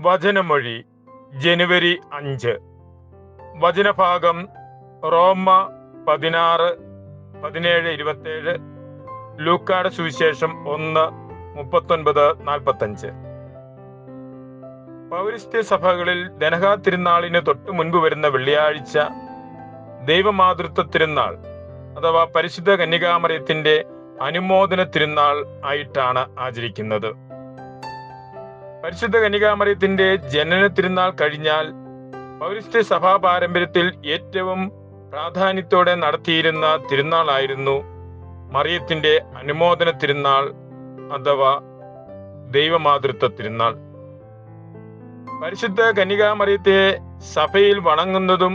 വചനമൊഴി ജനുവരി അഞ്ച്. വചനഭാഗം റോമ പതിനാറ് പതിനേഴ് ഇരുപത്തേഴ് ലൂക്കാട് സുവിശേഷം ഒന്ന് മുപ്പത്തൊൻപത് നാൽപ്പത്തഞ്ച്. പൗരസ്ത്യ സഭകളിൽ ദനഹാ തിരുനാളിന് തൊട്ടു മുൻപ് വരുന്ന വെള്ളിയാഴ്ച ദൈവമാതൃത്വ തിരുനാൾ അഥവാ പരിശുദ്ധ കന്യകാമരയത്തിന്റെ അനുമോദന തിരുനാൾ ആയിട്ടാണ് ആചരിക്കുന്നത്. പരിശുദ്ധ കനികാമറിയത്തിന്റെ ജനന തിരുനാൾ കഴിഞ്ഞാൽ പൗരസ്ത്യ സഭാ പാരമ്പര്യത്തിൽ ഏറ്റവും പ്രാധാന്യത്തോടെ നടത്തിയിരുന്ന തിരുനാളായിരുന്നു മറിയത്തിന്റെ അനുമോദന തിരുനാൾ അഥവാ ദൈവമാതൃത്വ തിരുനാൾ. പരിശുദ്ധ കന്യകാമറിയത്തെ സഭയിൽ വണങ്ങുന്നതും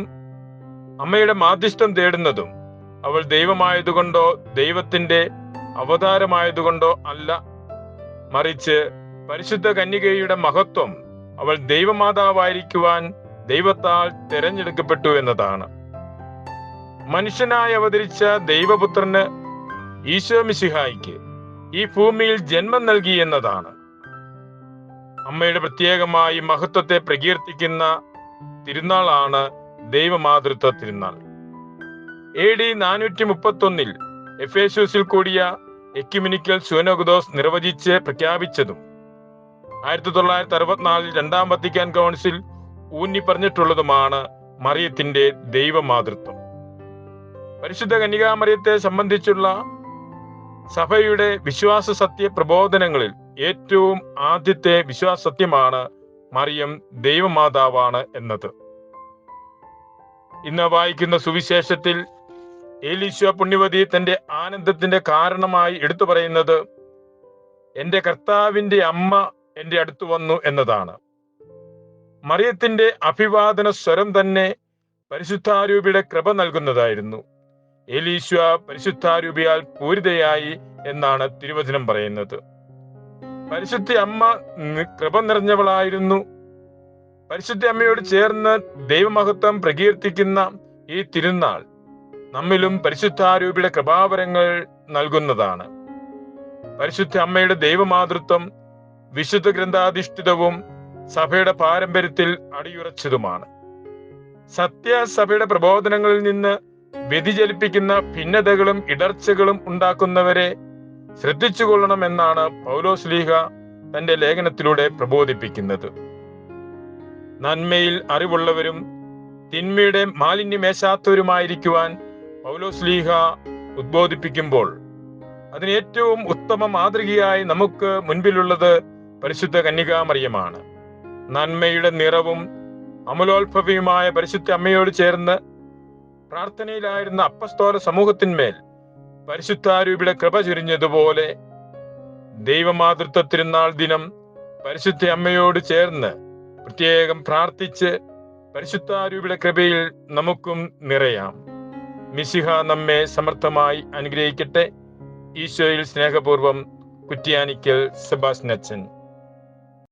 അമ്മയുടെ മാധ്യസ്ഥം തേടുന്നതും അവൾ ദൈവമായതുകൊണ്ടോ ദൈവത്തിന്റെ അവതാരമായതുകൊണ്ടോ അല്ല മറിച്ച് പരിശുദ്ധ കന്യകയുടെ മഹത്വം അവൾ ദൈവമാതാവായിരിക്കുവാൻ ദൈവത്താൽ തിരഞ്ഞെടുക്കപ്പെട്ടു എന്നതാണ്. മനുഷ്യനായി അവതരിച്ച ദൈവപുത്രന് ഈശോ മിശിഹായിക്ക് ഈ ഭൂമിയിൽ ജന്മം നൽകി എന്നതാണ്. അമ്മയുടെ പ്രത്യേകമായി മഹത്വത്തെ പ്രകീർത്തിക്കുന്ന തിരുനാളാണ് ദൈവമാതൃത്വ തിരുനാൾ. എ ഡി നാനൂറ്റി മുപ്പത്തൊന്നിൽ എഫേസ്യൂസിൽ കൂടിയ എക്യുമിനിക്കൽ സുവനോഗദോസ് നിർവചിച്ച് പ്രഖ്യാപിച്ചതും ആയിരത്തി തൊള്ളായിരത്തി അറുപത്തിനാലിൽ രണ്ടാം വത്തിക്കാൻ കൗൺസിൽ ഊന്നി പറഞ്ഞിട്ടുള്ളതുമാണ് മറിയത്തിന്റെ ദൈവമാതൃത്വം. പരിശുദ്ധ കന്യകാമറിയത്തെ സംബന്ധിച്ചുള്ള സഭയുടെ വിശ്വാസ സത്യ പ്രബോധനങ്ങളിൽ ഏറ്റവും ആദ്യത്തെ വിശ്വാസ സത്യമാണ് മറിയം ദൈവമാതാവാണ് എന്നത്. ഇന്ന് വായിക്കുന്ന സുവിശേഷത്തിൽ ഏലീശോ പുണ്യവതി തന്റെ ആനന്ദത്തിന്റെ കാരണമായി എടുത്തു പറയുന്നത് എന്റെ കർത്താവിന്റെ അമ്മ എന്റെ അടുത്ത് വന്നു എന്നതാണ്. മറിയത്തിന്റെ അഭിവാദന സ്വരം തന്നെ പരിശുദ്ധാരൂപിയുടെ കൃപ നൽകുന്നതായിരുന്നു. എലീശ്വ പരിശുദ്ധാരൂപിയാൽ പൂരിതയായി എന്നാണ് തിരുവചനം പറയുന്നത്. പരിശുദ്ധ അമ്മ കൃപ നിറഞ്ഞവളായിരുന്നു. പരിശുദ്ധ അമ്മയോട് ചേർന്ന് ദൈവമഹത്വം പ്രകീർത്തിക്കുന്ന ഈ തിരുനാൾ നമ്മിലും പരിശുദ്ധാരൂപിയുടെ കൃപാവരങ്ങൾ നൽകുന്നതാണ്. പരിശുദ്ധ അമ്മയുടെ ദൈവമാതൃത്വം വിശുദ്ധ ഗ്രന്ഥാധിഷ്ഠിതവും സഭയുടെ പാരമ്പര്യത്തിൽ അടിയുറച്ചതുമാണ്. സത്യസഭയുടെ പ്രബോധനങ്ങളിൽ നിന്ന് വ്യതിചലിപ്പിക്കുന്ന ഭിന്നതകളും ഇടർച്ചകളും ഉണ്ടാക്കുന്നവരെ ശ്രദ്ധിച്ചുകൊള്ളണമെന്നാണ് പൗലോസ് ലീഹ തന്റെ ലേഖനത്തിലൂടെ പ്രബോധിപ്പിക്കുന്നത്. നന്മയിൽ അറിവുള്ളവരും തിന്മയുടെ മാലിന്യമേശാത്തവരുമായിരിക്കുവാൻ പൗലോസ് ലീഹ ഉദ്ബോധിപ്പിക്കുമ്പോൾ അതിന് ഏറ്റവും ഉത്തമ മാതൃകയായി നമുക്ക് മുൻപിലുള്ളത് പരിശുദ്ധ കന്യകാമറിയമാണ്. നന്മയുടെ നിറവും അമലോത്ഭവിയുമായ പരിശുദ്ധ അമ്മയോട് ചേർന്ന് പ്രാർത്ഥനയിലായിരുന്ന അപ്പസ്തോല സമൂഹത്തിന്മേൽ പരിശുദ്ധാരൂപിയുടെ കൃപ ചുരിഞ്ഞതുപോലെ ദൈവമാതൃത്വ തിരുനാൾ ദിനം പരിശുദ്ധ അമ്മയോട് ചേർന്ന് പ്രത്യേകം പ്രാർത്ഥിച്ച് പരിശുദ്ധാരൂപിയുടെ കൃപയിൽ നമുക്കും നിറയാം. മിസിഹ നമ്മെ സമർത്ഥമായി അനുഗ്രഹിക്കട്ടെ. ഈശോയിൽ സ്നേഹപൂർവം കുറ്റിയാനിക്കൽ സെബാസ്നച്ചൻ